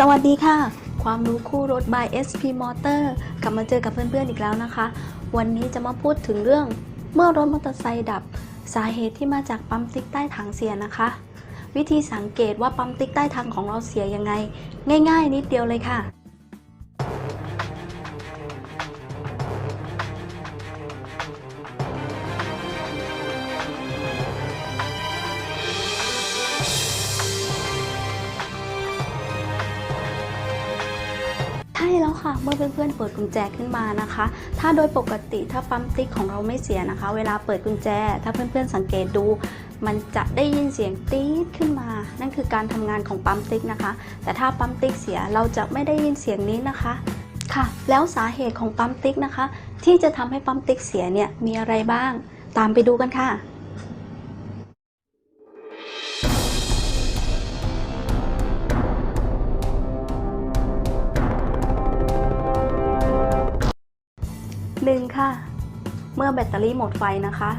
สวัสดีค่ะ ความรู้คู่รถ by SP Motor กลับมาเจอกับเพื่อนๆอีกแล้วนะคะ วันนี้จะมาพูดถึงเรื่องเมื่อรถมอเตอร์ไซค์ดับ สาเหตุที่มาจากปั๊มติ๊กใต้ถังเสียนะคะ วิธีสังเกตว่าปั๊มติ๊กใต้ถังของเราเสียยังไง ง่าย ๆ นิดเดียวเลยค่ะ แล้วค่ะ เมื่อเพื่อนๆเปิดกุญแจขึ้นมานะคะ ถ้าโดยปกติถ้าปั๊มติ๊กของเราไม่เสียนะคะ เวลาเปิดกุญแจ ถ้าเพื่อนๆสังเกตดู มันจะได้ยินเสียงตี๊ดขึ้นมา นั่นคือการทำงานของปั๊มติ๊กนะคะ แต่ถ้าปั๊มติ๊กเสียเราจะไม่ได้ยินเสียงนี้นะคะค่ะ แล้วสาเหตุของปั๊มติ๊กนะคะ ที่จะทำให้ปั๊มติ๊กเสียเนี่ยมีอะไรบ้าง ตามไปดูกันค่ะ หนึ่งค่ะ เมื่อแบตเตอรี่หมดไฟนะคะ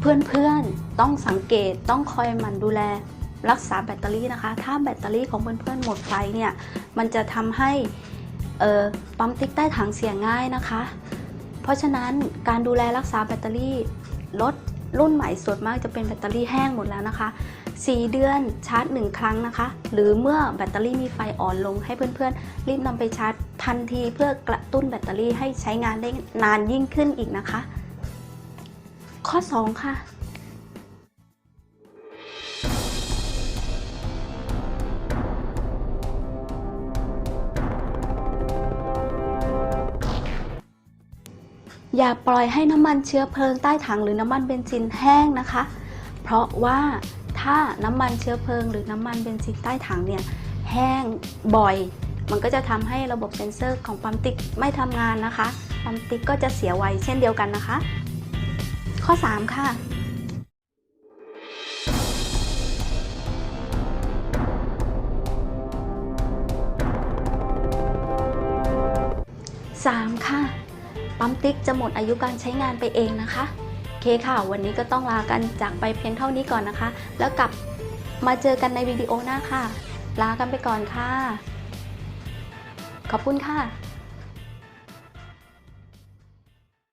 เพื่อนๆต้องสังเกตต้องคอยหมั่นดูแลรักษาแบตเตอรี่นะคะ ถ้าแบตเตอรี่ของเพื่อนๆหมดไฟเนี่ย มันจะทำให้ปั๊มติ๊กใต้ถังเสียง่ายนะคะ เพราะฉะนั้นการดูแลรักษาแบตเตอรี่ลด รุ่นใหม่ส่วนมากจะเป็นแบตเตอรี่แห้งหมดแล้วนะคะ 4 เดือนชาร์จ 1 ครั้งนะคะ หรือเมื่อแบตเตอรี่มีไฟอ่อนลงให้เพื่อนๆ รีบนำไปชาร์จทันทีเพื่อกระตุ้นแบตเตอรี่ให้ใช้งานได้นานยิ่งขึ้นอีกนะคะ ข้อ 2 ค่ะ อย่าปล่อยให้น้ำมันเชื้อเพลิงใต้ถังหรือน้ำมันเบนซินแห้งนะคะ เพราะว่าถ้าน้ำมันเชื้อเพลิงหรือน้ำมันเบนซินใต้ถังเนี่ยแห้งบ่อย มันก็จะทำให้ระบบเซ็นเซอร์ของปั๊มติ๊กไม่ทำงานนะคะปั๊มติ๊กก็จะเสียไวเช่นเดียวกันนะคะ ข้อ 3 ค่ะ3ค่ะ ปั๊มติ๊กจะหมดอายุการใช้งานไปเองนะคะโอเคค่ะ วันนี้ก็ต้องลากันจากไปเพียงเท่านี้ก่อนนะคะ แล้วกลับมาเจอกันในวิดีโอหน้าค่ะ ลากันไปก่อนค่ะ ขอบคุณค่ะ